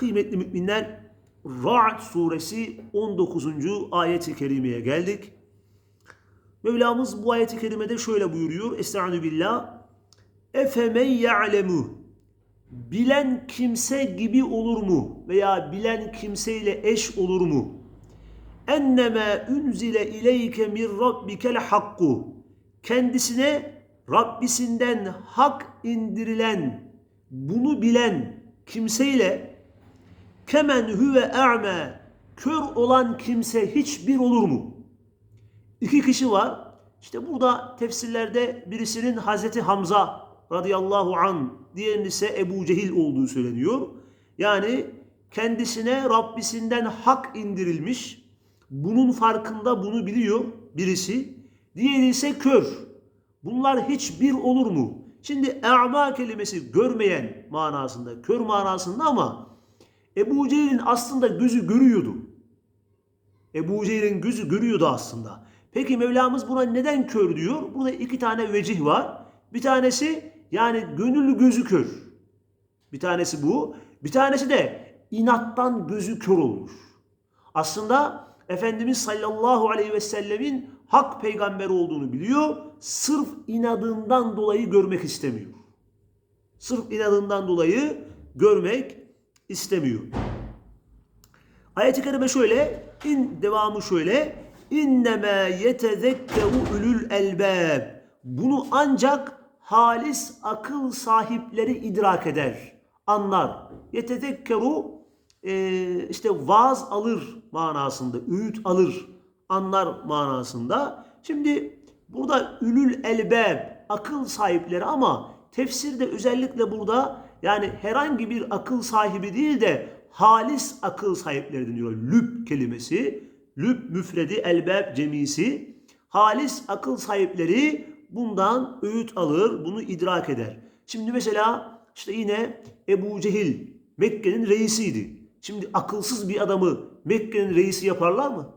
Kıymetli müminler, Ra'd suresi 19. ayet-i kerimeye geldik. Mevlamız bu ayet-i kerimede şöyle buyuruyor. Estaizu billah. Efemen ya'lemu bilen kimse gibi olur mu veya bilen kimseyle eş olur mu? Enneme unzile ileyke min rabbikel hakku. Kendisine Rabbisinden hak indirilen, bunu bilen kimseyle kemen huve e'me kör olan kimse hiçbir olur mu? İki kişi var. İşte burada tefsirlerde birisinin Hazreti Hamza radıyallahu an, diğerinin ise Ebu Cehil olduğu söyleniyor. Yani kendisine Rabbisinden hak indirilmiş. Bunun farkında bunu biliyor birisi. Diğeri ise kör. Bunlar hiçbir olur mu? Şimdi e'ma kelimesi görmeyen manasında, kör manasında ama Ebu Cehil'in aslında gözü görüyordu. Ebu Cehil'in gözü görüyordu aslında. Peki Mevlamız buna neden kör diyor? Burada iki tane vecih var. Bir tanesi yani gönüllü gözü kör. Bir tanesi bu. Bir tanesi de inattan gözü kör olmuş. Aslında Efendimiz sallallahu aleyhi ve sellemin hak peygamber olduğunu biliyor. Sırf inadından dolayı görmek istemiyor. Sırf inadından dolayı görmek istemiyor. Ayet-i kerime şöyle, in devamı şöyle. İnnemâ yetezekkeru ulul elbâb. Bunu ancak halis akıl sahipleri idrak eder, anlar. Yetezekkeru e, işte vaaz alır manasında, öğüt alır, anlar manasında. Şimdi burada ülül elbab, akıl sahipleri ama tefsirde özellikle burada yani herhangi bir akıl sahibi değil de halis akıl sahipleri deniyor. Lüb kelimesi, lüb müfredi, elbab cemisi. Halis akıl sahipleri bundan öğüt alır, bunu idrak eder. Şimdi mesela işte yine Ebu Cehil Mekke'nin reisiydi. Şimdi akılsız bir adamı Mekke'nin reisi yaparlar mı?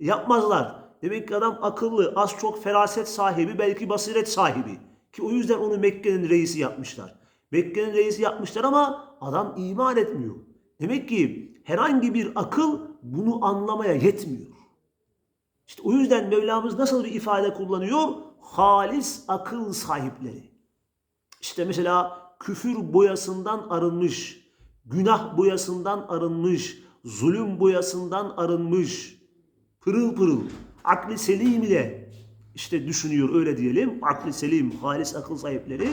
Yapmazlar. Demek ki adam akıllı, az çok feraset sahibi, belki basiret sahibi. Ki o yüzden onu Mekke'nin reisi yapmışlar. Mekke'nin reisi yapmışlar ama adam iman etmiyor. Demek ki herhangi bir akıl bunu anlamaya yetmiyor. İşte o yüzden Mevlamız nasıl bir ifade kullanıyor? Halis akıl sahipleri. İşte mesela küfür boyasından arınmış, günah boyasından arınmış, zulüm boyasından arınmış, pırıl pırıl, akli selim ile işte düşünüyor öyle diyelim. Akli selim, halis akıl sahipleri.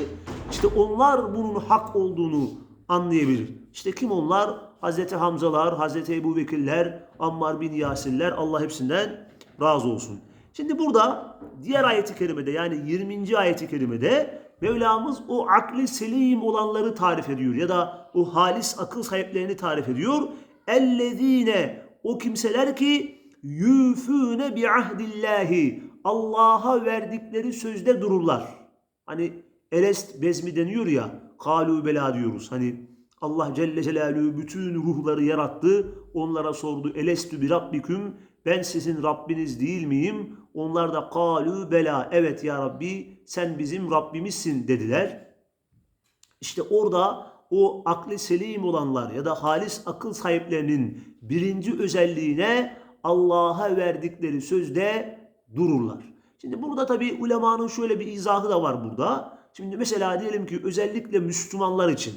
İşte onlar bunun hak olduğunu anlayabilir. İşte kim onlar? Hazreti Hamzalar, Hazreti Ebu Bekirler, Ammar bin Yasirler Allah hepsinden razı olsun. Şimdi burada diğer ayeti kerimede yani 20. ayeti kerimede Mevlamız o akli selim olanları tarif ediyor ya da o halis akıl sahiplerini tarif ediyor. Ellezine o kimseler ki yüfüne bi ahdillahi Allah'a verdikleri sözde dururlar. Hani elest bezmi deniyor ya kalu bela diyoruz. Hani Allah Celle Celaluhu bütün ruhları yarattı. Onlara sordu. Elestü bi rabbiküm. Ben sizin Rabbiniz değil miyim? Onlar da kalu bela. Evet ya Rabbi sen bizim Rabbimizsin dediler. İşte orada o akli selim olanlar ya da halis akıl sahiplerinin birinci özelliğine Allah'a verdikleri sözde dururlar. Şimdi burada tabi ulemanın şöyle bir izahı da var burada. Şimdi mesela diyelim ki özellikle Müslümanlar için.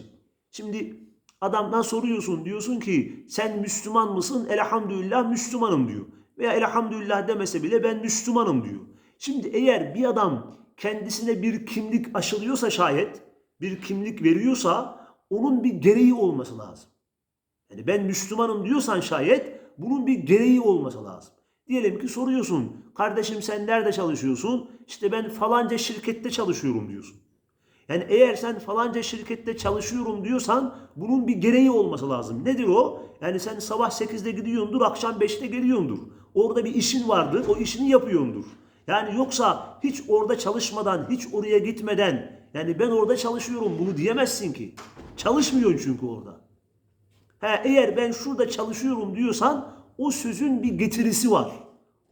Şimdi adamdan soruyorsun diyorsun ki sen Müslüman mısın? Elhamdülillah Müslümanım diyor. Veya elhamdülillah demese bile ben Müslümanım diyor. Şimdi eğer bir adam kendisine bir kimlik aşılıyorsa şayet, bir kimlik veriyorsa onun bir gereği olması lazım. Yani ben Müslümanım diyorsan şayet bunun bir gereği olması lazım. Diyelim ki soruyorsun. Kardeşim sen nerede çalışıyorsun? İşte ben falanca şirkette çalışıyorum diyorsun. Yani eğer sen falanca şirkette çalışıyorum diyorsan bunun bir gereği olması lazım. Nedir o? Yani sen sabah 8'de gidiyordur, akşam 5'te geliyordur. Orada bir işin vardır, o işini yapıyordur. Yani yoksa hiç orada çalışmadan, hiç oraya gitmeden yani ben orada çalışıyorum bunu diyemezsin ki. Çalışmıyorsun çünkü orada. He, eğer ben şurada çalışıyorum diyorsan o sözün bir getirisi var.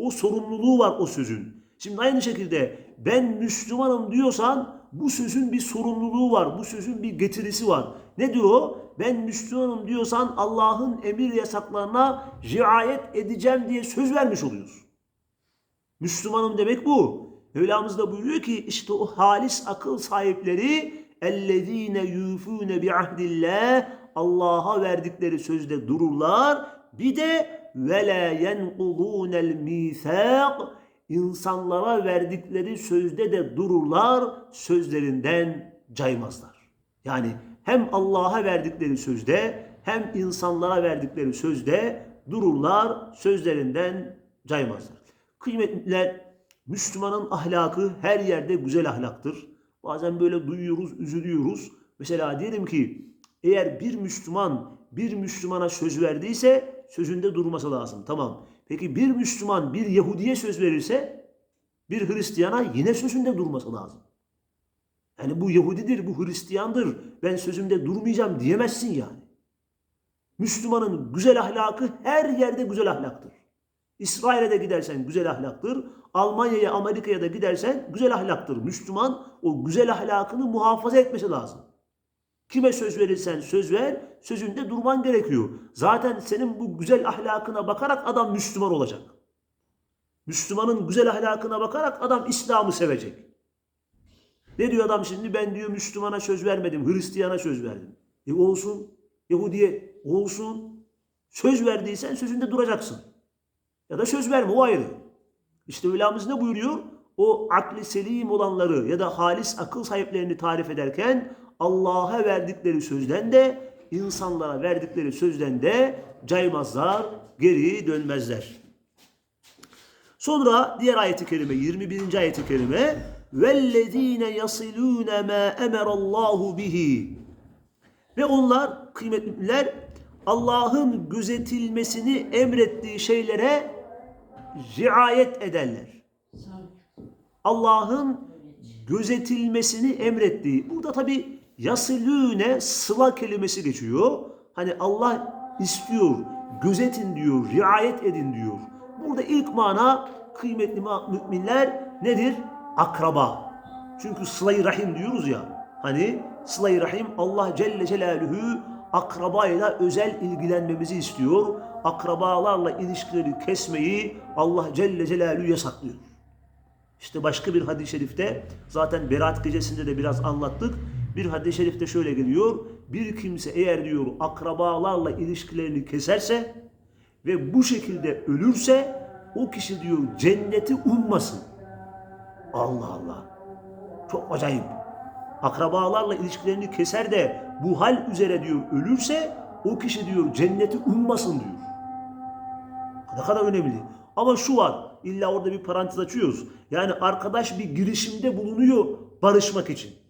O sorumluluğu var o sözün. Şimdi aynı şekilde ben Müslümanım diyorsan bu sözün bir sorumluluğu var. Bu sözün bir getirisi var. Nedir o? Ben Müslümanım diyorsan Allah'ın emir yasaklarına riayet edeceğim diye söz vermiş oluyorsun. Müslümanım demek bu. Mevlamız da buyuruyor ki işte o halis akıl sahipleri yufune bi ahdillah Allah'a verdikleri sözde dururlar. Bir de ve la yenqudunel misak insanlara verdikleri sözde de dururlar, sözlerinden caymazlar. Yani hem Allah'a verdikleri sözde hem insanlara verdikleri sözde dururlar, sözlerinden caymazlar. Kıymetliler, Müslümanın ahlakı her yerde güzel ahlaktır. Bazen böyle duyuyoruz, üzülüyoruz. Mesela diyelim ki eğer bir Müslüman bir Müslümana söz verdiyse sözünde durması lazım. Tamam. Peki bir Müslüman bir Yahudiye söz verirse bir Hristiyana yine sözünde durması lazım. Yani bu Yahudidir, bu Hristiyandır. Ben sözümde durmayacağım diyemezsin yani. Müslümanın güzel ahlakı her yerde güzel ahlaktır. İsrail'e de gidersen güzel ahlaktır. Almanya'ya, Amerika'ya da gidersen güzel ahlaktır. Müslüman o güzel ahlakını muhafaza etmesi lazım. Kime söz verirsen söz ver, sözünde durman gerekiyor. Zaten senin bu güzel ahlakına bakarak adam Müslüman olacak. Müslümanın güzel ahlakına bakarak adam İslam'ı sevecek. Ne diyor adam şimdi? Ben diyor Müslümana söz vermedim, Hristiyana söz verdim. E olsun, Yahudiye olsun. Söz verdiysen sözünde duracaksın. Ya da söz verme o ayrı. İşte Mevlamız ne buyuruyor? O akli selim olanları ya da halis akıl sahiplerini tarif ederken Allah'a verdikleri sözden de insanlara verdikleri sözden de caymazlar, geri dönmezler. Sonra diğer ayeti kerime 21. ayeti kerime vellezine yasilune ma emerallahu bihi ve onlar kıymetliler Allah'ın gözetilmesini emrettiği şeylere riayet ederler. Allah'ın gözetilmesini emrettiği. Burada tabi yasilüne sıla kelimesi geçiyor. Hani Allah istiyor, gözetin diyor, riayet edin diyor. Burada ilk mana kıymetli müminler nedir? Akraba. Çünkü sıla-i rahim diyoruz ya. Hani sıla-i rahim Allah Celle Celaluhu akrabayla özel ilgilenmemizi istiyor. Akrabalarla ilişkileri kesmeyi Allah Celle Celaluhu yasaklıyor. İşte başka bir hadis-i şerifte zaten Berat gecesinde de biraz anlattık. Bir hadis-i şerifte şöyle geliyor. Bir kimse eğer diyor akrabalarla ilişkilerini keserse ve bu şekilde ölürse o kişi diyor cenneti ummasın. Allah Allah. Çok acayip. Akrabalarla ilişkilerini keser de bu hal üzere diyor ölürse o kişi diyor cenneti ummasın diyor. Ne kadar önemli. Ama şu var. İlla orada bir parantez açıyoruz. Yani arkadaş bir girişimde bulunuyor barışmak için.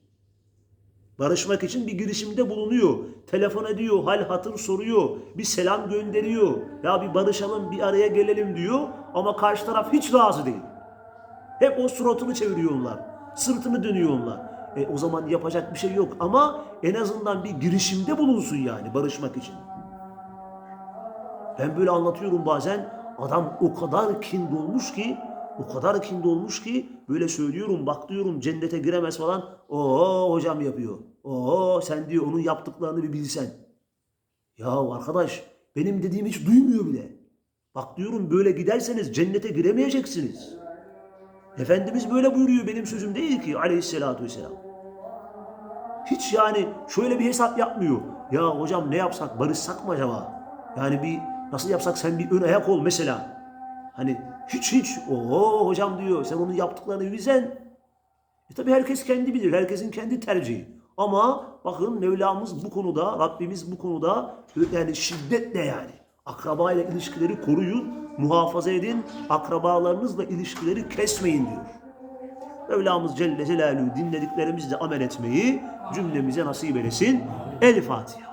Barışmak için bir girişimde bulunuyor. Telefon ediyor, hal hatır soruyor, bir selam gönderiyor. Ya bir barışalım, bir araya gelelim diyor. Ama karşı taraf hiç razı değil. Hep o suratını çeviriyorlar. Sırtını dönüyorlar. E, o zaman yapacak bir şey yok. Ama en azından bir girişimde bulunsun yani barışmak için. Ben böyle anlatıyorum bazen. Adam o kadar kin dolmuş ki, o kadar kin dolmuş ki böyle söylüyorum, bak diyorum cennete giremez falan. Oo hocam yapıyor. Oo sen diyor onun yaptıklarını bir bilsen. Ya arkadaş benim dediğimi hiç duymuyor bile. Bak diyorum böyle giderseniz cennete giremeyeceksiniz. Efendimiz böyle buyuruyor benim sözüm değil ki aleyhissalatü vesselam. Hiç yani şöyle bir hesap yapmıyor. Ya hocam ne yapsak barışsak mı acaba? Yani bir nasıl yapsak sen bir ön ayak ol mesela. Hani hiç hiç o hocam diyor sen onun yaptıklarını bilsen. E tabi herkes kendi bilir. Herkesin kendi tercihi. Ama bakın Mevlamız bu konuda, Rabbimiz bu konuda yani şiddetle yani. Akraba ile ilişkileri koruyun, muhafaza edin. Akrabalarınızla ilişkileri kesmeyin diyor. Mevlamız Celle Celaluhu dinlediklerimizle amel etmeyi cümlemize nasip eylesin. El Fatiha.